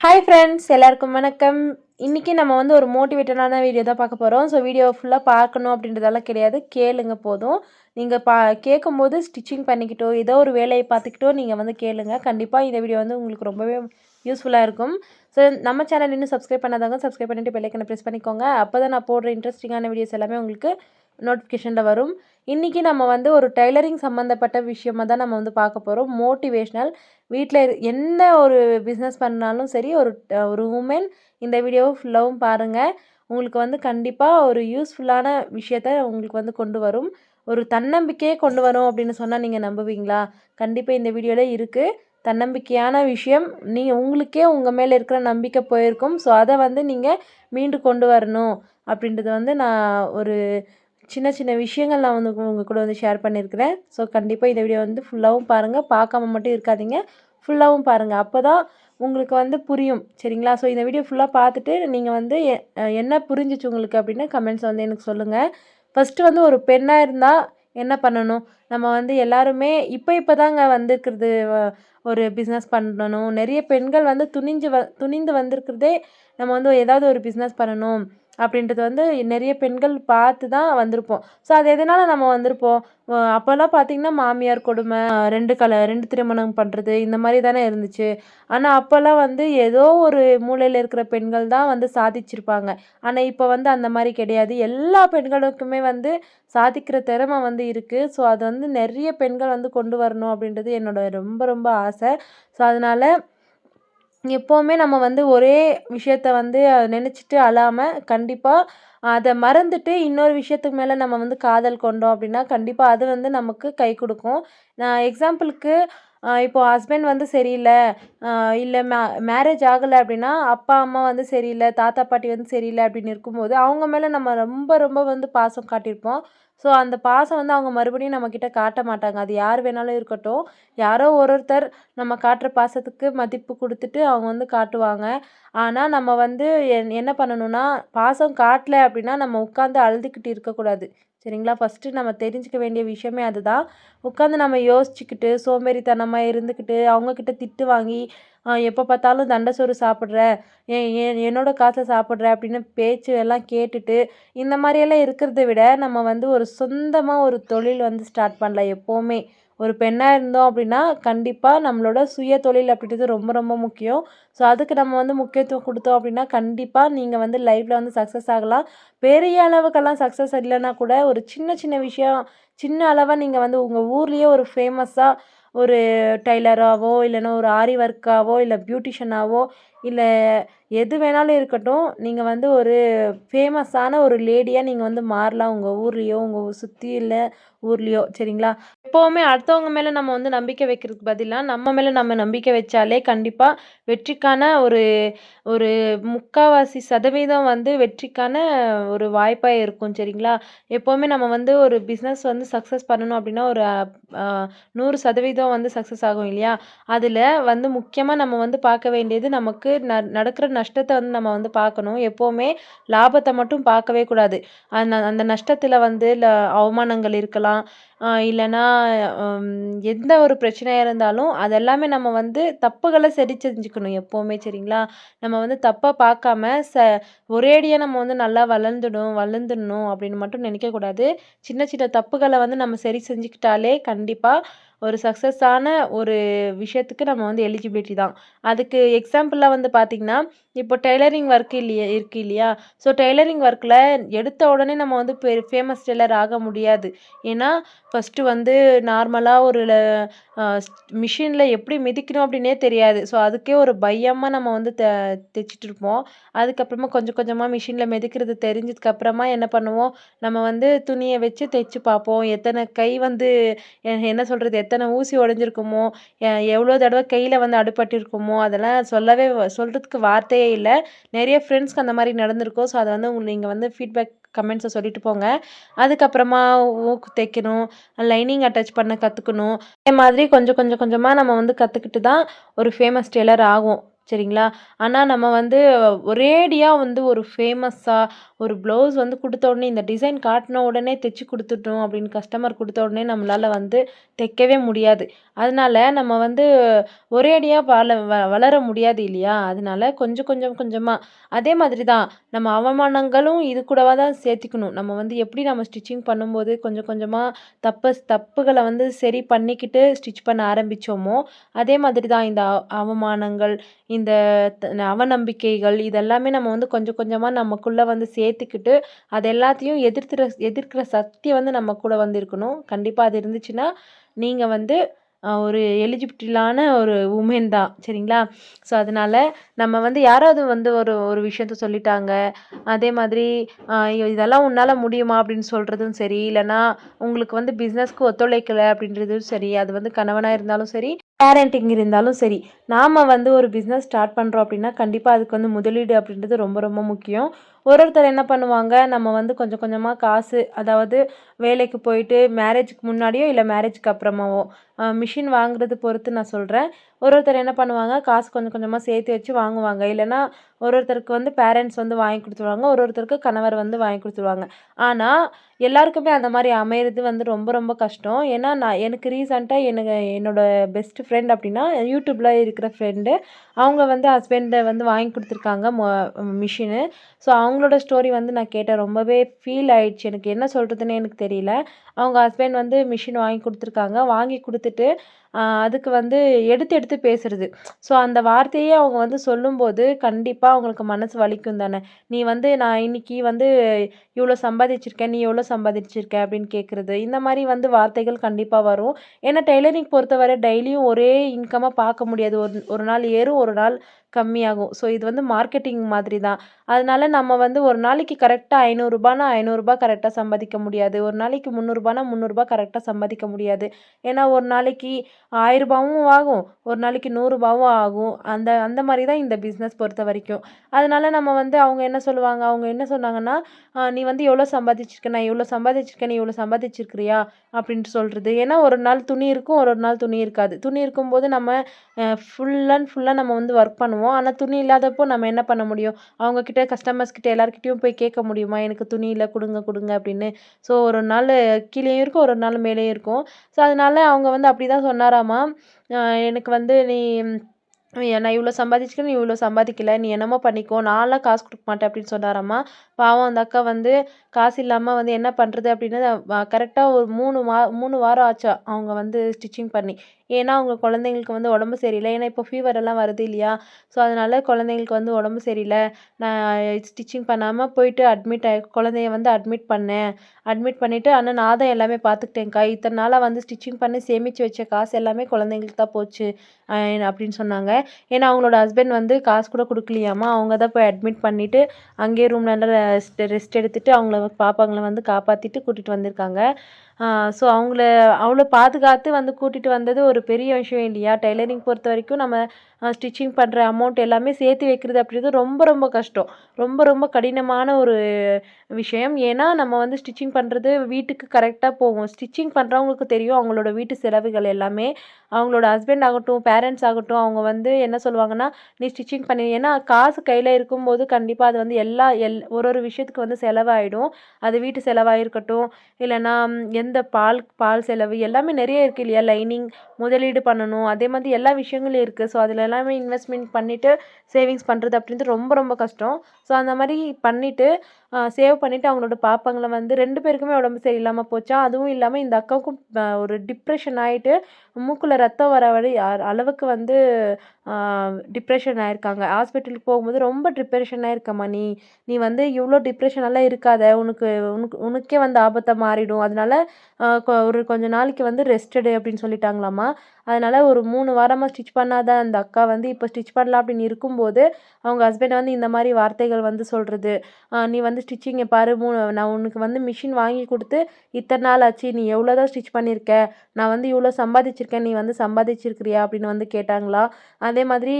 Hi friends எல்லாருக்கும் வணக்கம். இன்றைக்கி நம்ம வந்து ஒரு மோட்டிவேட்டடான வீடியோ தான் பார்க்க போகிறோம் ஸோ வீடியோ ஃபுல்லாக பார்க்கணும் அப்படின்றதெல்லாம் கிடையாது. கேளுங்க போதும். நீங்கள் பா கேட்கும்போது ஸ்டிச்சிங் பண்ணிக்கிட்டோ ஏதோ ஒரு வேலையை பார்த்துக்கிட்டோ நீங்கள் வந்து கேளுங்க. கண்டிப்பாக இந்த வீடியோ வந்து உங்களுக்கு ரொம்பவே யூஸ்ஃபுல்லாக இருக்கும். ஸோ நம்ம சேனல் இன்னும் சப்ஸ்கிரைப் பண்ணாதவங்க சப்ஸ்கிரைப் பண்ணிட்டு பெல்லைக்கனை ப்ரெஸ் பண்ணிக்கோங்க. அப்போ தான் நான் போடுற இன்ட்ரெஸ்டிங்கான வீடியோஸ் எல்லாமே உங்களுக்கு நோட்டிஃபிகேஷனில் வரும். இன்றைக்கி நம்ம வந்து ஒரு டைலரிங் சம்மந்தப்பட்ட விஷயமாக தான் நம்ம வந்து பார்க்க போகிறோம் மோட்டிவேஷ்னல் வீட்டில் என்ன ஒரு பிஸ்னஸ் பண்ணாலும் சரி ஒரு ஒரு உமன் இந்த வீடியோவை ஃபுல்லாகவும் பாருங்கள் உங்களுக்கு வந்து கண்டிப்பாக ஒரு யூஸ்ஃபுல்லான விஷயத்த உங்களுக்கு வந்து கொண்டு வரும். ஒரு தன்னம்பிக்கையே கொண்டு வரும் அப்படின்னு சொன்னால் நீங்கள் நம்புவீங்களா? கண்டிப்பாக இந்த வீடியோவில் இருக்குது தன்னம்பிக்கையான விஷயம். நீங்கள் உங்களுக்கே உங்கள் மேலே இருக்கிற நம்பிக்கை போயிருக்கும். ஸோ அதை வந்து நீங்கள் மீண்டு கொண்டு வரணும். அப்படின்றது வந்து நான் ஒரு சின்ன சின்ன விஷயங்கள் நான் வந்து உங்கள் கூட வந்து ஷேர் பண்ணியிருக்கிறேன் ஸோ கண்டிப்பாக இந்த வீடியோ வந்து ஃபுல்லாகவும் பாருங்கள் பார்க்காம மட்டும் இருக்காதீங்க. ஃபுல்லாகவும் பாருங்கள் அப்போ தான் உங்களுக்கு வந்து புரியும். சரிங்களா? ஸோ இந்த வீடியோ ஃபுல்லாக பார்த்துட்டு நீங்கள் வந்து என்ன புரிஞ்சிச்சு உங்களுக்கு அப்படின்னு கமெண்ட்ஸ் வந்து எனக்கு சொல்லுங்கள் ஃபஸ்ட்டு வந்து ஒரு பெண்ணாக இருந்தால் என்ன பண்ணணும்? நம்ம வந்து எல்லாருமே இப்போ இப்போ தாங்க வந்திருக்கிறது ஒரு பிஸ்னஸ் பண்ணணும். நிறைய பெண்கள் வந்து துணிஞ்சு வ துணிந்து வந்திருக்கிறதே நம்ம வந்து ஏதாவது ஒரு பிஸ்னஸ் பண்ணணும். அப்படின்றது வந்து நிறைய பெண்கள் பார்த்து தான் வந்திருப்போம். ஸோ அது எதனால் நம்ம வந்திருப்போம்? அப்போல்லாம் பார்த்திங்கன்னா மாமியார் கொடுமை ரெண்டு கல ரெண்டு திருமணம் பண்ணுறது இந்த மாதிரி தானே இருந்துச்சு. ஆனால் அப்போல்லாம் வந்து ஏதோ ஒரு மூலையில் இருக்கிற பெண்கள் தான் வந்து சாதிச்சிருப்பாங்க. ஆனால் இப்போ வந்து அந்த மாதிரி கிடையாது. எல்லா பெண்களுக்குமே வந்து சாதிக்கிற திறமை வந்து இருக்குது ஸோ அது வந்து நிறைய பெண்கள் வந்து கொண்டு வரணும் அப்படின்றது என்னோட ரொம்ப ரொம்ப ஆசை. ஸோ அதனால் எப்போவுமே நம்ம வந்து ஒரே விஷயத்த வந்து நினச்சிட்டு அழாமல் கண்டிப்பாக அதை மறந்துட்டு இன்னொரு விஷயத்துக்கு மேலே நம்ம வந்து காதல் கொண்டோம் அப்படின்னா கண்டிப்பாக அது வந்து நமக்கு கை கொடுக்கும். நான் எக்ஸாம்பிளுக்கு இப்போ ஹஸ்பண்ட் வந்து சரியில்லை இல்லை மே மேரேஜ் ஆகலை அப்படின்னா அப்பா அம்மா வந்து சரியில்லை தாத்தா பாட்டி வந்து சரியில்லை அப்படின்னு இருக்கும்போது அவங்க மேலே நம்ம ரொம்ப ரொம்ப வந்து பாசம் காட்டியிருப்போம். ஸோ அந்த பாசம் வந்து அவங்க மறுபடியும் நம்மக்கிட்ட காட்ட மாட்டாங்க. அது யார் வேணாலும் இருக்கட்டும். யாரோ ஒரு ஒருத்தர் நம்ம காட்டுற பாசத்துக்கு மதிப்பு கொடுத்துட்டு அவங்க வந்து காட்டுவாங்க. ஆனால் நம்ம வந்து என் என்ன பண்ணணும்னா பாசம் காட்டலை அப்படின்னா நம்ம உட்காந்து அழுதுகிட்டு இருக்கக்கூடாது. சரிங்களா? ஃபஸ்ட்டு நம்ம தெரிஞ்சுக்க வேண்டிய விஷயமே அதுதான். உட்காந்து நம்ம யோசிச்சுக்கிட்டு சோம்பேறித்தனமாக இருந்துக்கிட்டு அவங்கக்கிட்ட திட்டு வாங்கி எப்போ பார்த்தாலும் தண்டசோறு சாப்பிட்ற என்னோட காசை சாப்பிட்ற அப்படின்னு பேச்சு எல்லாம் கேட்டுட்டு இந்த மாதிரியெல்லாம் இருக்கிறத விட நம்ம வந்து ஒரு சொந்தமாக ஒரு தொழில் வந்து ஸ்டார்ட் பண்ணலாம் எப்போவுமே. ஒரு பெண்ணாக இருந்தோம் அப்படின்னா கண்டிப்பாக நம்மளோட சுய தொழில் அப்படின்றது ரொம்ப ரொம்ப முக்கியம். ஸோ அதுக்கு நம்ம வந்து முக்கியத்துவம் கொடுத்தோம் அப்படின்னா கண்டிப்பாக நீங்கள் வந்து லைஃப்பில் வந்து சக்ஸஸ் ஆகலாம். பெரிய அளவுக்கெல்லாம் சக்ஸஸ் இல்லைன்னா கூட ஒரு சின்ன சின்ன விஷயம் சின்ன அளவாக நீங்கள் வந்து உங்கள் ஊர்லேயே ஒரு ஃபேமஸாக ஒரு டைலராகவோ இல்லைன்னா ஒரு ஆரி ஒர்க்காகவோ இல்லை பியூட்டிஷனாகவோ இல்லை எது வேணாலும் இருக்கட்டும் நீங்கள் வந்து ஒரு ஃபேமஸான ஒரு லேடியாக நீங்கள் வந்து மாறலாம். உங்கள் ஊர்லேயோ உங்கள் சுற்றி இல்லை ஊர்லேயோ சரிங்களா? எப்போவுமே அடுத்தவங்க மேலே நம்ம வந்து நம்பிக்கை வைக்கிறதுக்கு பதிலாக நம்ம மேலே நம்ம நம்பிக்கை வச்சாலே கண்டிப்பாக வெற்றிக்கான ஒரு ஒரு முக்கால்வாசி சதவீதம் வந்து வெற்றிக்கான ஒரு வாய்ப்பாக இருக்கும் சரிங்களா? எப்போவுமே நம்ம வந்து ஒரு பிஸ்னஸ் வந்து சக்ஸஸ் பண்ணணும் அப்படின்னா ஒரு நூறு சதவீதம் வந்து சக்ஸஸ் ஆகும் இல்லையா? அதில் வந்து முக்கியமாக நம்ம வந்து பார்க்க வேண்டியது நமக்கு ந நடக்கிற நஷ்டத்தை வந்து நம்ம வந்து பார்க்கணும். எப்போவுமே லாபத்தை மட்டும் பார்க்கவே கூடாது. அந்த அந்த நஷ்டத்தில் வந்து இல்லை அவமானங்கள் இருக்கலாம். இல்லைன்னா எந்த ஒரு பிரச்சனையாக இருந்தாலும் அதெல்லாமே நம்ம வந்து தப்புகளை சரி செஞ்சுக்கணும் எப்போவுமே சரிங்களா? நம்ம வந்து தப்பாக பார்க்காம ச ஒரேடியாக நம்ம வந்து நல்லா வளர்ந்துடும் வளர்ந்துடணும் அப்படின்னு மட்டும் நினைக்கக்கூடாது. சின்ன சின்ன தப்புகளை வந்து நம்ம சரி செஞ்சுக்கிட்டாலே கண்டிப்பாக ஒரு சக்ஸஸான ஒரு விஷயத்துக்கு நம்ம வந்து எலிஜிபிலிட்டி தான். அதுக்கு எக்ஸாம்பிளாக வந்து பார்த்திங்கன்னா இப்போ டெய்லரிங் ஒர்க் இல்லையா இருக்குது இல்லையா? ஸோ டெய்லரிங் ஒர்க்கில் எடுத்த உடனே நம்ம வந்து பெ ஃபேமஸ் டெய்லர் ஆக முடியாது. ஏன்னா ஃபஸ்ட்டு வந்து நார்மலாக ஒரு மிஷினில் எப்படி மிதிக்கணும் அப்படின்னே தெரியாது. ஸோ அதுக்கே ஒரு பயமாக நம்ம வந்து த தைச்சிட்டு இருப்போம். அதுக்கப்புறமா கொஞ்சம் கொஞ்சமாக மிஷினில் மிதிக்கிறது தெரிஞ்சதுக்கப்புறமா என்ன பண்ணுவோம்? நம்ம வந்து துணியை வச்சு தைச்சு பார்ப்போம். எத்தனை கை வந்து என்ன சொல்கிறது எத்தனை ஊசி உடஞ்சிருக்குமோ எவ்வளோ தடவை கையில் வந்து அடுப்பட்டிருக்குமோ அதெல்லாம் சொல்லவே சொல்கிறதுக்கு வார்த்தையே இல்லை. நிறைய ஃப்ரெண்ட்ஸ்க்கு அந்த மாதிரி நடந்திருக்கோம். ஸோ அதை வந்து உங்களுக்கு நீங்கள் வந்து ஃபீட்பேக் கமெண்ட்ஸை சொல்லிட்டு போங்க. அதுக்கப்புறமா ஊக்கு தைக்கணும் லைனிங் அட்டாச் பண்ண கற்றுக்கணும் அதே மாதிரி கொஞ்சம் கொஞ்சம் கொஞ்சமாக நம்ம வந்து கற்றுக்கிட்டு தான் ஒரு ஃபேமஸ் டெய்லர் ஆகும். சரிங்களா? ஆனால் நம்ம வந்து ஒரேடியாக வந்து ஒரு ஃபேமஸாக ஒரு ப்ளவுஸ் வந்து கொடுத்த உடனே இந்த டிசைன் காட்டின உடனே தைச்சி கொடுத்துட்டோம் அப்படின்னு கஸ்டமர் கொடுத்த உடனே நம்மளால் வந்து தைக்கவே முடியாது. அதனால நம்ம வந்து ஒரேடியாக வள வ வளர முடியாது இல்லையா? அதனால கொஞ்சம் கொஞ்சம் கொஞ்சமாக அதே மாதிரி தான் நம்ம அவமானங்களும் இது கூடவா தான் சேர்த்துக்கணும். நம்ம வந்து எப்படி நம்ம ஸ்டிச்சிங் பண்ணும்போது கொஞ்சம் கொஞ்சமாக தப்ப தப்புகளை வந்து சரி பண்ணிக்கிட்டு ஸ்டிச் பண்ண ஆரம்பிச்சோமோ, அதே மாதிரி தான் இந்த அவமானங்கள், இந்த த அவநம்பிக்கைகள் இதெல்லாமே நம்ம வந்து கொஞ்சம் கொஞ்சமாக நமக்குள்ளே வந்து சேர்த்துக்கிட்டு, அது எல்லாத்தையும் எதிர்த்துற எதிர்க்கிற சக்தி வந்து நம்ம கூட வந்து இருக்கணும். கண்டிப்பாக அது இருந்துச்சுன்னா, நீங்கள் வந்து ஒரு எலிஜிபிலிட்டிலான ஒரு உமன் தான். சரிங்களா? ஸோ, அதனால நம்ம வந்து யாராவது வந்து ஒரு ஒரு விஷயத்த சொல்லிட்டாங்க. அதே மாதிரி இதெல்லாம் உன்னால் முடியுமா? அப்படின்னு சொல்கிறதும் சரி, இல்லைனா உங்களுக்கு வந்து பிஸ்னஸ்க்கு ஒத்துழைக்கலை அப்படின்றதும் சரி, அது வந்து கணவனாக இருந்தாலும் சரி, பேரண்டிங் இருந்தாலும் சரி. நாம் வந்து ஒரு பிஸ்னஸ் ஸ்டார்ட் பண்ணுறோம் அப்படின்னா, கண்டிப்பாக அதுக்கு வந்து முதலீடு அப்படின்றது ரொம்ப ரொம்ப முக்கியம். ஒரு ஒருத்தர் என்ன பண்ணுவாங்க, நம்ம வந்து கொஞ்சம் கொஞ்சமாக காசு அதாவது வேலைக்கு போயிட்டு மேரேஜ்க்கு முன்னாடியோ, இல்லை மேரேஜ்க்கு அப்புறமாவோ மிஷின் வாங்குறது பொறுத்து நான் சொல்கிறேன் ஒரு ஒருத்தர் என்ன பண்ணுவாங்க, காசு கொஞ்சம் கொஞ்சமாக சேர்த்து வச்சு வாங்குவாங்க. இல்லைன்னா ஒரு ஒருத்தருக்கு வந்து பேரண்ட்ஸ் வந்து வாங்கி கொடுத்துருவாங்க ஒரு ஒருத்தருக்கு கணவர் வந்து வாங்கி கொடுத்துருவாங்க ஆனால் எல்லாருக்குமே அந்த மாதிரி அமையிறது வந்து ரொம்ப ரொம்ப கஷ்டம். ஏன்னா, நான் எனக்கு ரீசண்டாக எனக்கு என்னோட பெஸ்ட் ஃப்ரெண்ட் அப்படின்னா, யூடியூப்பில் இருக்கிற ஃப்ரெண்டு. அவங்க வந்து ஹஸ்பண்டை வந்து வாங்கி கொடுத்துருக்காங்க மொ மிஷினு. ஸோ, அவங்களோட ஸ்டோரி வந்து நான் கேட்டேன். ரொம்பவே ஃபீல் ஆயிடுச்சு. எனக்கு என்ன சொல்கிறதுனே எனக்கு தெரியல. அவங்க ஹஸ்பண்ட் வந்து மிஷின் வாங்கி கொடுத்துருக்காங்க வாங்கி கொடுத்துட்டு அதுக்கு வந்து எடுத்து எடுத்து பேசுறது. ஸோ, அந்த வார்த்தையே அவங்க வந்து சொல்லும்போது, கண்டிப்பாக அவங்களுக்கு மனசு வலிக்கும் தானே. "நீ வந்து நான் இன்னைக்கு வந்து இவ்வளோ சம்பாதிச்சிருக்கேன். நீ எவ்வளோ சம்பாதிச்சிருக்க?" அப்படின்னு கேட்குறது இந்த மாதிரி வந்து வார்த்தைகள் கண்டிப்பாக வரும். ஏன்னா டெய்லரிங் பொறுத்தவரை டெய்லியும் ஒரே இன்கமாக பார்க்க முடியாது. ஒரு ஒரு நாள் ஏறும், ஒரு நாள் கம்மியாகும். ஸோ, இது வந்து மார்க்கெட்டிங் மாதிரி தான். அதனால் நம்ம வந்து ஒரு நாளைக்கு கரெக்டாக ஐநூறுரூபானா ஐநூறுரூபா கரெக்டாக சம்பாதிக்க முடியாது. ஒரு நாளைக்கு முந்நூறுரூபானா முந்நூறுரூபா கரெக்டாக சம்பாதிக்க முடியாது. ஏன்னா ஒரு நாளைக்கு ஆயிரரூபாவும் ஆகும். ஒரு நாளைக்கு நூறுரூபாவும் ஆகும். அந்த அந்த மாதிரி தான் இந்த பிஸ்னஸ் பொறுத்த வரைக்கும் அதனால் நம்ம வந்து அவங்க என்ன சொல்லுவாங்க, அவங்க என்ன சொன்னாங்கன்னா, நீ வந்து எவ்வளோ சம்பாதிச்சிருக்க? நான் இவ்வளோ சம்பாதிச்சிருக்கேன். நீ இவ்வளோ சம்பாதிச்சிருக்கிறியா?" அப்படின்ட்டு சொல்கிறது ஏன்னா ஒரு நாள் துணி இருக்கும், ஒரு ஒரு நாள் துணி இருக்காது. துணி இருக்கும்போது நம்ம ஃபுல் அண்ட் ஃபுல்லாக நம்ம வந்து ஒர்க் பண்ணுவோம். ஆனால் துணி இல்லாதப்போ நம்ம என்ன பண்ண முடியும்? அவங்கக்கிட்ட கஸ்டமர்ஸ் கிட்ட எல்லார்கிட்டயும் போய் கேட்க முடியுமா? எனக்கு துணி இல்லை கொடுங்க கொடுங்க அப்படின்னு. ஸோ ஒரு நாள் கீழேயும் இருக்கும், ஒரு நாள் மேலேயும் இருக்கும். ஸோ அதனால அவங்க வந்து அப்படிதான் சொன்னாராமா. எனக்கு வந்து நீ நான் இவ்வளோ சம்பாதிச்சிருக்கேன், நீ இவ்வளோ சம்பாதிக்கல. நீ என்னமோ பண்ணிக்கோ. நான்லாம் காசு கொடுக்க மாட்டேன் அப்படின்னு சொன்னாராம்மா பாவம் அந்த அக்கா வந்து காசு இல்லாமல் வந்து என்ன பண்ணுறது அப்படின்னு கரெக்டாக ஒரு மூணு மா மூணு வாரம் ஆச்சு அவங்க வந்து ஸ்டிச்சிங் பண்ணி. ஏன்னா அவங்க குழந்தைங்களுக்கு வந்து உடம்பு சரியில்லை ஏன்னா இப்போ ஃபீவர் எல்லாம் வருது இல்லையா? ஸோ அதனால் குழந்தைங்களுக்கு வந்து உடம்பு சரியில்லை நான் ஸ்டிச்சிங் பண்ணாமல் போயிட்டு அட்மிட் ஆகி குழந்தைய வந்து அட்மிட் பண்ணேன். அட்மிட் பண்ணிவிட்டு ஆனால் நான் தான் எல்லாமே பார்த்துக்கிட்டேன்க்கா. இத்தனை நாளாக வந்து ஸ்டிச்சிங் பண்ணி சேமித்து வச்ச காசு எல்லாமே குழந்தைங்களுக்கு தான் போச்சு. அப்படின்னு சொன்னாங்க. ஏன்னா அவங்களோட ஹஸ்பண்ட் வந்து காசு கூட குடுக்கலையாமா. அவங்க தான் போய் அட்மிட் பண்ணிவிட்டு அங்கேயே ரூம் நல்லா ரெஸ்ட் ரெஸ்ட் அவங்கள பாப்பாங்களை வந்து காப்பாற்றிட்டு கூட்டிகிட்டு வந்திருக்காங்க. ஸோ அவங்கள அவ்வளோ பாதுகாத்து வந்து கூட்டிகிட்டு வந்தது ஒரு பெரிய விஷயம் இல்லையா? டெய்லரிங் பொறுத்த வரைக்கும் நம்ம ஸ்டிச்சிங் பண்ணுற அமௌண்ட் எல்லாமே சேர்த்து வைக்கிறது அப்படின்றது ரொம்ப ரொம்ப கஷ்டம். ரொம்ப ரொம்ப கடினமான ஒரு விஷயம். ஏன்னா நம்ம வந்து ஸ்டிச்சிங் பண்ணுறது வீட்டுக்கு கரெக்டாக போகும். ஸ்டிச்சிங் பண்ணுறவங்களுக்கு தெரியும் அவங்களோட வீட்டு செலவுகள் எல்லாமே. அவங்களோட ஹஸ்பண்ட் ஆகட்டும், பேரண்ட்ஸ் ஆகட்டும் அவங்க வந்து என்ன சொல்லுவாங்கன்னா, "நீ ஸ்டிச்சிங் பண்ணி" ஏன்னா காசு கையில் இருக்கும்போது கண்டிப்பாக அது வந்து எல்லா எல் ஒரு ஒரு விஷயத்துக்கு வந்து செலவாயிடும். அது வீட்டு செலவாக இருக்கட்டும், இல்லன்னா எந்த பால் பால் செலவு எல்லாமே நிறைய இருக்குது இல்லையா? லைனிங் முதலீடு பண்ணணும். அதே மாதிரி எல்லா விஷயங்களும் இருக்குது ஸோ அதில் எல்லாமே இன்வெஸ்ட்மெண்ட் பண்ணிட்டு சேவிங்ஸ் பண்ணுறது அப்படின்றது ரொம்ப ரொம்ப கஷ்டம். ஸோ அந்த மாதிரி பண்ணிவிட்டு சேவ் பண்ணிவிட்டு அவங்களோட பாப்பாங்களை வந்து ரெண்டு பேருக்குமே உடம்பு சரியில்லாமல் போச்சா அதுவும் இல்லாமல் இந்த அக்காவுக்கும் ஒரு டிப்ரெஷன் ஆகிட்டு மூக்கில் ரத்தம் வர வழி அளவுக்கு வந்து டிப்ரெஷன் ஆகிருக்காங்க ஆயிருக்காங்க. ஹாஸ்பிட்டலுக்கு போகும்போது ரொம்ப டிப்ரெஷன் ஆகிருக்கம்மா நீ. நீ வந்து இவ்வளோ டிப்ரெஷனெல்லாம் இருக்காத. உனக்கு உனக்கு உனக்கே வந்து ஆபத்தை மாறிடும். அதனால கொ ஒரு கொஞ்ச நாளைக்கு வந்து ரெஸ்டடு அப்படின்னு சொல்லிட்டாங்களாம்மா அதனால் ஒரு மூணு வாரமாக ஸ்டிச் பண்ணாத அந்த அக்கா வந்து இப்போ ஸ்டிச் பண்ணலாம் அப்படின்னு இருக்கும்போது, அவங்க ஹஸ்பண்ட் வந்து இந்த மாதிரி வார்த்தைகள் வந்து சொல்கிறது "நீ வந்து ஸ்டிச்சிங்கை பாரு மூ நான் உனக்கு வந்து மிஷின் வாங்கி கொடுத்து இத்தனை நாள் ஆச்சு. நீ எவ்வளோ தான் ஸ்டிச் பண்ணியிருக்க? நான் வந்து இவ்வளோ சம்பாதிச்சிருக்கேன். நீ வந்து சம்பாதிச்சிருக்கிறியா?" அப்படின்னு வந்து கேட்டாங்களா அதே மாதிரி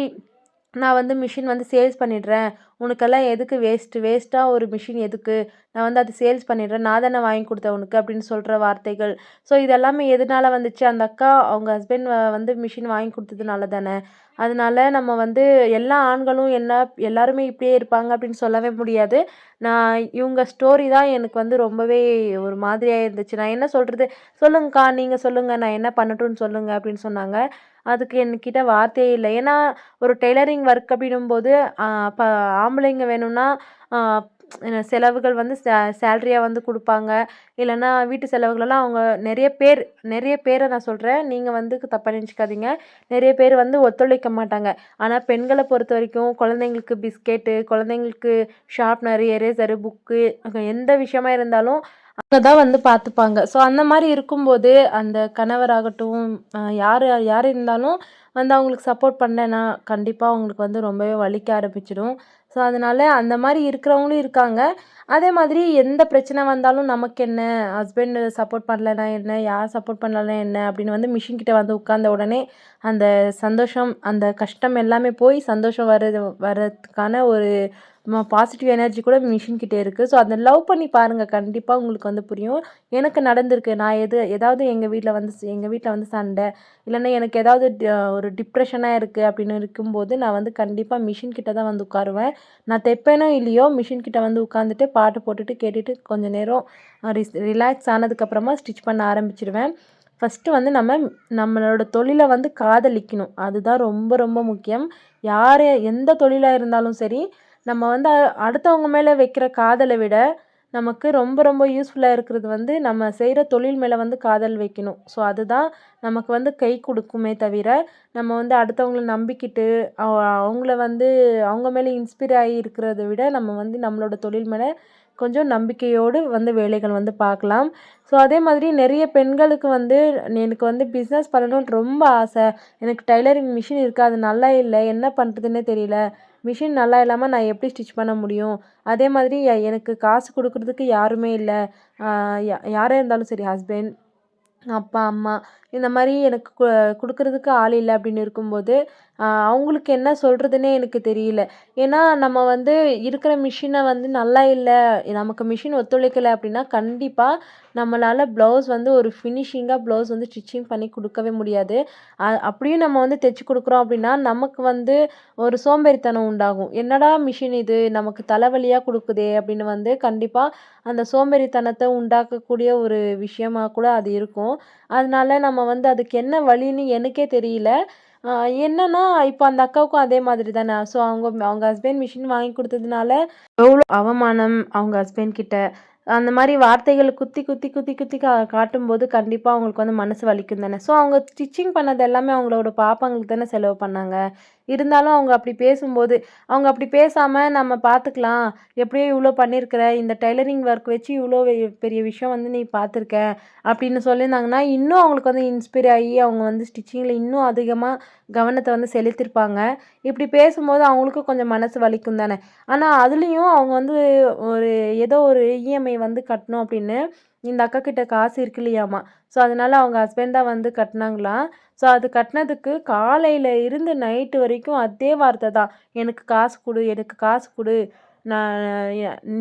நான் வந்து மிஷின் வந்து சேல்ஸ் பண்ணிடுறேன் உனக்கெல்லாம் எதுக்கு வேஸ்ட்டு வேஸ்ட்டாக ஒரு மிஷின் எதுக்கு? நான் வந்து அது சேல்ஸ் பண்ணிடுறேன் நான் தானே வாங்கி கொடுத்தேன் உனக்கு அப்படின்னு சொல்கிற வார்த்தைகள். ஸோ இதெல்லாமே எதனால வந்துச்சு? அந்த அக்கா அவங்க ஹஸ்பண்ட் வந்து மிஷின் வாங்கி கொடுத்ததுனால தானே. அதனால நம்ம வந்து எல்லா ஆண்களும் என்ன எல்லாருமே இப்படியே இருப்பாங்க அப்படின்னு சொல்லவே முடியாது. நான் இவங்க ஸ்டோரி தான் எனக்கு வந்து ரொம்பவே ஒரு மாதிரியாக இருந்துச்சு. நான் என்ன சொல்கிறது சொல்லுங்கக்கா நீங்கள் சொல்லுங்கள் நான் என்ன பண்ணட்டும்னு சொல்லுங்கள் அப்படின்னு சொன்னாங்க. அதுக்கு என்கிட்ட வார்த்தையே இல்லை. ஏன்னா ஒரு டெய்லரிங் ஒர்க் அப்படின்னும்போது போது ஆம்பளைங்க வேணும்னா செலவுகள் வந்து சே சேல்ரியாக வந்து கொடுப்பாங்க. இல்லைன்னா வீட்டு செலவுகளெல்லாம் அவங்க நிறைய பேர் நிறைய பேரை நான் சொல்கிறேன் நீங்கள் வந்து தப்பாக நினச்சிக்காதீங்க. நிறைய பேர் வந்து ஒத்துழைக்க மாட்டாங்க. ஆனால் பெண்களை பொறுத்த வரைக்கும் குழந்தைங்களுக்கு பிஸ்கெட்டு குழந்தைங்களுக்கு ஷார்ப்னரு எரேசரு புக்கு எந்த விஷயமா இருந்தாலும் அவங்க தான் வந்து பார்த்துப்பாங்க. ஸோ அந்த மாதிரி இருக்கும்போது அந்த கணவராகட்டும் யார் யார் இருந்தாலும் வந்து அவங்களுக்கு சப்போர்ட் பண்ணேன்னா கண்டிப்பாக அவங்களுக்கு வந்து ரொம்பவே வலிக்க ஆரம்பிச்சிடும். ஸோ அதனால் அந்த மாதிரி இருக்கிறவங்களும் இருக்காங்க. அதே மாதிரி எந்த பிரச்சனை வந்தாலும் நமக்கு என்ன? ஹஸ்பண்டு சப்போர்ட் பண்ணலனா என்ன? யார் சப்போர்ட் பண்ணலனா என்ன? அப்படின்னு வந்து மிஷின் கிட்டே வந்து உட்காந்த உடனே அந்த சந்தோஷம் அந்த கஷ்டம் எல்லாமே போய் சந்தோஷம் வர்றது வர்றதுக்கான ஒரு பாசிட்டிவ் எனர்ஜி கூட மிஷின் கிட்டே இருக்குது ஸோ அதை லவ் பண்ணி பாருங்கள் கண்டிப்பாக உங்களுக்கு வந்து புரியும். எனக்கு நடந்திருக்கு. நான் எது ஏதாவது எங்கள் வீட்டில் வந்து எங்கள் வீட்டில் வந்து சண்டை இல்லைன்னா எனக்கு ஏதாவது ஒரு டிப்ரெஷனாக இருக்குது அப்படின்னு இருக்கும்போது நான் வந்து கண்டிப்பாக மிஷின்கிட்ட தான் வந்து உட்காருவேன். நான் தைப்பேனோ இல்லையோ மிஷின்கிட்ட வந்து உட்காந்துட்டு பாட்டு போட்டுட்டு கேட்டுட்டு கொஞ்சம் நேரம் ரிஸ் ரிலாக்ஸ் ஆனதுக்கப்புறமா ஸ்டிச் பண்ண ஆரம்பிச்சிடுவேன் ஃபஸ்ட்டு வந்து நம்ம நம்மளோட தொழிலை வந்து காதலிக்கணும். அதுதான் ரொம்ப ரொம்ப முக்கியம். யார் எந்த தொழிலாக இருந்தாலும் சரி நம்ம வந்து அடுத்தவங்க மேலே வைக்கிற காதலை விட நமக்கு ரொம்ப ரொம்ப யூஸ்ஃபுல்லாக இருக்கிறது வந்து நம்ம செய்கிற தொழில் மேலே வந்து காதல் வைக்கணும். ஸோ அதுதான் நமக்கு வந்து கை கொடுக்குமே தவிர நம்ம வந்து அடுத்தவங்கள நம்பிக்கிட்டு அவங்கள வந்து அவங்க மேலே இன்ஸ்பைர் ஆகி இருக்கிறத விட நம்ம வந்து நம்மளோட தொழில் மேலே கொஞ்சம் நம்பிக்கையோடு வந்து வேலைகள் வந்து பார்க்கலாம். ஸோ அதே மாதிரி நிறைய பெண்களுக்கு வந்து எனக்கு வந்து பிஸ்னஸ் பண்ணணும்னு ரொம்ப ஆசை. எனக்கு டைலரிங் மிஷின் இருக்குது அது நல்லா இல்லை என்ன பண்ணுறதுன்னே தெரியல. மிஷின் நல்லா இல்லாமல் நான் எப்படி ஸ்டிச் பண்ண முடியும்? அதே மாதிரி எனக்கு காசு கொடுக்குறதுக்கு யாருமே இல்லை. யாராக இருந்தாலும் சரி ஹஸ்பண்ட் அப்பா அம்மா இந்த மாதிரி எனக்கு கு கொடுக்குறதுக்கு ஆள் இல்லை அப்படின்னு இருக்கும்போது அவங்களுக்கு என்ன சொல்கிறதுனே எனக்கு தெரியல. ஏன்னா நம்ம வந்து இருக்கிற மிஷினை வந்து நல்லா இல்லை நமக்கு மிஷின் ஒத்துழைக்கலை அப்படின்னா கண்டிப்பாக நம்மளால் ப்ளவுஸ் வந்து ஒரு ஃபினிஷிங்காக ப்ளவுஸ் வந்து ஸ்டிச்சிங் பண்ணி கொடுக்கவே முடியாது. அப்படியும் நம்ம வந்து தைச்சி கொடுக்குறோம் அப்படின்னா நமக்கு வந்து ஒரு சோம்பேறித்தனம் உண்டாகும். என்னடா மிஷின் இது? நமக்கு தலைவலியாக கொடுக்குதே அப்படின்னு வந்து கண்டிப்பாக அந்த சோம்பேறித்தனத்தை உண்டாக்கக்கூடிய ஒரு விஷயமாக கூட அது இருக்கும். அதனால நம்ம வந்து அதுக்கு என்ன வழின்னு எனக்கே தெரியல. என்னன்னா இப்போ அந்த அக்காவுக்கும் அதே மாதிரி தானே. ஸோ அவங்க அவங்க ஹஸ்பண்ட் மிஷின் வாங்கி கொடுத்ததுனால எவ்வளோ அவமானம் அவங்க ஹஸ்பண்ட் கிட்ட. அந்த மாதிரி வார்த்தைகளை குத்தி குத்தி குத்தி குத்தி கா காட்டும்போது கண்டிப்பாக அவங்களுக்கு வந்து மனசு வலிக்கும் தானே. ஸோ அவங்க ஸ்டிச்சிங் பண்ணது எல்லாமே அவங்களோட பாப்பாங்களுக்கு தானே செலவு பண்ணாங்க. இருந்தாலும் அவங்க அப்படி பேசும்போது அவங்க அப்படி பேசாமல் நம்ம பார்த்துக்கலாம் எப்படியோ இவ்வளோ பண்ணியிருக்கிற இந்த டைலரிங் ஒர்க் வச்சு இவ்வளோ பெரிய விஷயம் வந்து நீ பார்த்துருக்க அப்படின்னு சொல்லியிருந்தாங்கன்னா இன்னும் அவங்களுக்கு வந்து இன்ஸ்பைர் ஆகி அவங்க வந்து ஸ்டிச்சிங்கில் இன்னும் அதிகமாக கவனத்தை வந்து செலுத்திருப்பாங்க. இப்படி பேசும்போது அவங்களுக்கும் கொஞ்சம் மனசு வலிக்கும் தானே. ஆனால் அதுலேயும் அவங்க வந்து ஒரு ஏதோ ஒரு இஎம்ஐ வந்து கட்டணும் அப்படின்னு இந்த அக்கா கிட்ட காசு இருக்கு இல்லையாமா? ஸோ அதனால அவங்க ஹஸ்பண்ட் தான் வந்து கட்டினாங்களாம் ஸோ அது கட்டினதுக்கு காலையில் இருந்து நைட்டு வரைக்கும் அதே வார்த்தை தான். எனக்கு காசு கொடு எனக்கு காசு கொடு. நான்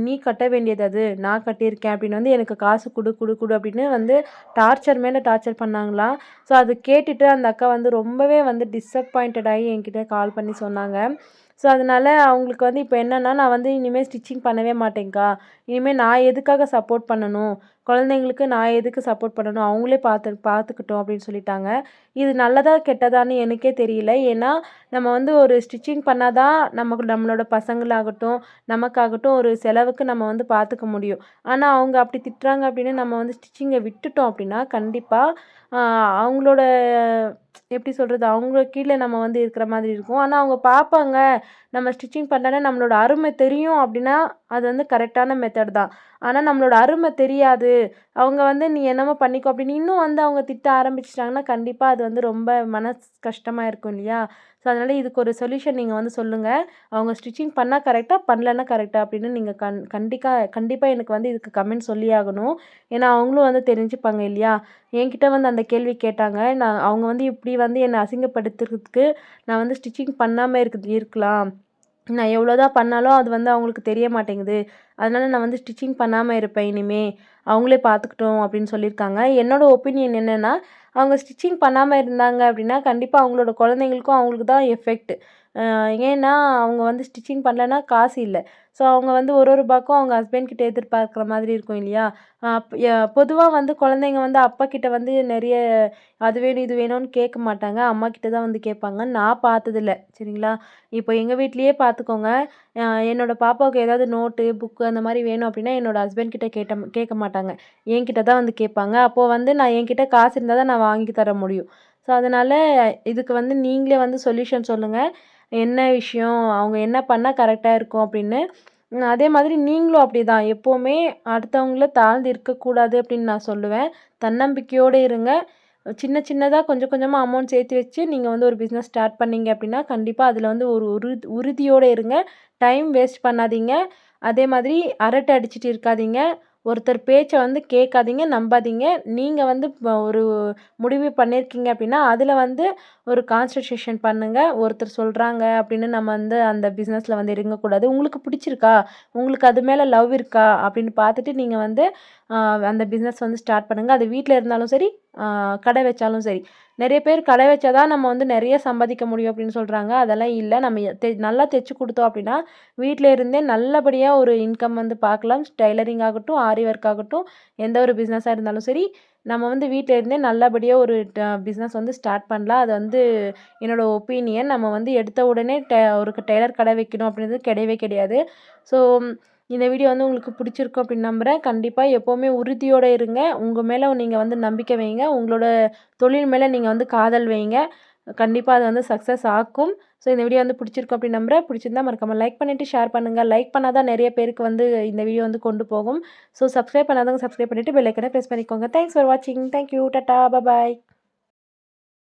நீ கட்ட வேண்டியது அது. நான் கட்டியிருக்கேன் அப்படின்னு வந்து எனக்கு காசு கொடு கொடு கொடு அப்படின்னு வந்து டார்ச்சர் மேலே டார்ச்சர் பண்ணாங்களாம் ஸோ அது கேட்டுட்டு அந்த அக்கா வந்து ரொம்பவே வந்து டிஸப்பாயிண்டட் ஆகி என்கிட்ட கால் பண்ணி சொன்னாங்க. ஸோ அதனால் அவங்களுக்கு வந்து இப்போ என்னென்னா நான் வந்து இனிமேல் ஸ்டிச்சிங் பண்ணவே மாட்டேங்க்கா இனிமேல் நான் எதுக்காக சப்போர்ட் பண்ணணும்? குழந்தைங்களுக்கு நான் எதுக்கு சப்போர்ட் பண்ணணும்? அவங்களே பார்த்து பார்த்துக்கிட்டோம் அப்படின்னு சொல்லிட்டாங்க. இது நல்லதா கெட்டதான்னு எனக்கே தெரியல. ஏன்னா நம்ம வந்து ஒரு ஸ்டிச்சிங் பண்ணால் தான் நமக்கு நம்மளோட பசங்களாகட்டும் நமக்காகட்டும் ஒரு செலவுக்கு நம்ம வந்து பார்த்துக்க முடியும். ஆனால் அவங்க அப்படி திட்டுறாங்க அப்படின்னு நம்ம வந்து ஸ்டிச்சிங்கை விட்டுட்டோம் அப்படின்னா கண்டிப்பாக அவங்களோட எப்படி சொல்கிறது அவங்க கீழே நம்ம வந்து இருக்கிற மாதிரி இருக்கும். ஆனால் அவங்க பார்ப்பாங்க நம்ம ஸ்டிச்சிங் பண்ணாலே நம்மளோட அருமை தெரியும் அப்படின்னா அது வந்து கரெக்டான மெத்தட் தான். ஆனால் நம்மளோட அருமை தெரியாது. அவங்க வந்து நீ என்னமோ பண்ணிக்கோ அப்படின்னு இன்னும் வந்து அவங்க திட்ட ஆரம்பிச்சிட்டாங்கன்னா கண்டிப்பாக அது வந்து ரொம்ப மனசு கஷ்டமாக இருக்கும் இல்லையா? ஸோ அதனால் இதுக்கு ஒரு சொல்யூஷன் நீங்கள் வந்து சொல்லுங்கள் அவங்க ஸ்டிச்சிங் பண்ணால் கரெக்டாக பண்ணலன்னா கரெக்டாக அப்படின்னு நீங்கள் கண் கண்டிப்பாக கண்டிப்பாக எனக்கு வந்து இதுக்கு கமெண்ட் சொல்லி ஆகணும். ஏன்னா அவங்களும் வந்து தெரிஞ்சுப்பாங்க இல்லையா? என்கிட்ட வந்து அந்த கேள்வி கேட்டாங்க. நான் அவங்க வந்து இப்படி வந்து என்னை அசிங்கப்படுத்துறதுக்கு நான் வந்து ஸ்டிச்சிங் பண்ணாமல் இருக்குது இருக்கலாம். நான் எவ்வளோ தான் பண்ணாலும் அது வந்து அவங்களுக்கு தெரிய மாட்டேங்குது. அதனால் நான் வந்து ஸ்டிச்சிங் பண்ணாமல் இருப்பேன் இனிமே. அவங்களே பார்த்துக்கிட்டோம் அப்படின்னு சொல்லியிருக்காங்க. என்னோடய ஒப்பீனியன் என்னென்னா அவங்க ஸ்டிச்சிங் பண்ணாமல் இருந்தாங்க அப்படின்னா கண்டிப்பாக அவங்களோட குழந்தைங்களுக்கும் அவங்களுக்கு தான் எஃபெக்ட் ஏன்னா அவங்க வந்து ஸ்டிச்சிங் பண்ணலன்னா காசு இல்லை. ஸோ அவங்க வந்து ஒரு ஒரு பக்கம் அவங்க ஹஸ்பண்ட் கிட்டே எதிர்பார்க்குற மாதிரி இருக்கும் இல்லையா? பொதுவாக வந்து குழந்தைங்க வந்து அப்பாக்கிட்ட வந்து நிறைய அது வேணும் இது வேணும்னு கேட்க மாட்டாங்க. அம்மா கிட்ட தான் வந்து கேட்பாங்க. நான் பார்த்ததில்ல. சரிங்களா? இப்போ எங்கள் வீட்லேயே பார்த்துக்கோங்க. என்னோடய பாப்பாவுக்கு ஏதாவது நோட்டு புக்கு அந்த மாதிரி வேணும் அப்படின்னா என்னோட ஹஸ்பண்ட் கிட்ட கேட்ட கேட்க மாட்டாங்க. என்கிட்ட தான் வந்து கேட்பாங்க. அப்போது வந்து நான் என்கிட்ட காசு இருந்தால் தான் நான் வாங்கி தர முடியும். ஸோ அதனால் இதுக்கு வந்து நீங்களே வந்து சொல்யூஷன் சொல்லுங்கள் என்ன விஷயம்? அவங்க என்ன பண்ணால் கரெக்டாக இருக்கும் அப்படின்னு அதே மாதிரி நீங்களும் அப்படி தான் எப்போவுமே அடுத்தவங்கள தாழ்ந்து இருக்கக்கூடாது அப்படின்னு நான் சொல்லுவேன். தன்னம்பிக்கையோடு இருங்க. சின்ன சின்னதாக கொஞ்சம் கொஞ்சமாக அமௌண்ட் சேர்த்து வச்சு நீங்கள் வந்து ஒரு பிஸ்னஸ் ஸ்டார்ட் பண்ணீங்க அப்படின்னா கண்டிப்பாக அதில் வந்து ஒரு உரு உறுதியோடு இருங்க. டைம் வேஸ்ட் பண்ணாதீங்க. அதே மாதிரி அரட்டை அடிச்சுட்டு இருக்காதீங்க. ஒருத்தர் பேச்சை வந்து கேட்காதீங்க நம்பாதீங்க. நீங்கள் வந்து ஒரு முடிவு பண்ணியிருக்கீங்க அப்படின்னா அதில் வந்து ஒரு கான்சன்ட்ரேஷன் பண்ணுங்கள் ஒருத்தர் சொல்கிறாங்க அப்படின்னு நம்ம வந்து அந்த பிஸ்னஸில் வந்து இறங்கக்கூடாது. உங்களுக்கு பிடிச்சிருக்கா? உங்களுக்கு அது மேலே லவ் இருக்கா? அப்படின்னு பார்த்துட்டு நீங்கள் வந்து அந்த பிஸ்னஸ் வந்து ஸ்டார்ட் பண்ணுங்கள் அது வீட்டில் இருந்தாலும் சரி கடை வச்சாலும் சரி. நிறைய பேர் கடை வச்சா தான் நம்ம வந்து நிறைய சம்பாதிக்க முடியும் அப்படின்னு சொல்கிறாங்க அதெல்லாம் இல்லை. நம்ம தெ நல்லா தைச்சி கொடுத்தோம் அப்படின்னா வீட்டில் இருந்தே நல்லபடியாக ஒரு இன்கம் வந்து பார்க்கலாம். டைலரிங் ஆகட்டும் ஆரி ஒர்க் ஆகட்டும் எந்த ஒரு பிஸ்னஸாக இருந்தாலும் சரி நம்ம வந்து வீட்டில் இருந்தே நல்லபடியாக ஒரு பிஸ்னஸ் வந்து ஸ்டார்ட் பண்ணலாம். அது வந்து என்னோடய ஒப்பீனியன் நம்ம வந்து எடுத்த உடனே ட ஒரு டெய்லர் கடை வைக்கணும் அப்படின்றது கிடையவே கிடையாது. ஸோ இந்த வீடியோ வந்து உங்களுக்கு பிடிச்சிருக்கும் அப்படின்னு நம்புகிறேன் கண்டிப்பாக எப்போவுமே உறுதியோடு இருங்க. உங்கள் மேலே நீங்கள் வந்து நம்பிக்கை வைங்க. உங்களோட தொழில் மேலே நீங்கள் வந்து காதல் வைங்க. கண்டிப்பாக அது வந்து சக்ஸஸ் ஆக்கும். ஸோ இந்த வீடியோ வந்து பிடிச்சிருக்கும் அப்படின்னு நம்புறேன். பிடிச்சிருந்தா மறக்காமல் லைக் பண்ணிவிட்டு ஷேர் பண்ணுங்கள் லைக் பண்ணால் தான் நிறைய பேருக்கு வந்து இந்த வீடியோ வந்து கொண்டு போகும். ஸோ சப்ஸ்கிரைப் பண்ணாதவங்க சப்ஸ்கிரைப் பண்ணிவிட்டு பெல்லைக்கனை ப்ரெஸ் பண்ணிக்கோங்க. தேங்க்ஸ் ஃபார் வாட்சிங் தேங்க்யூ டட்டா பாய்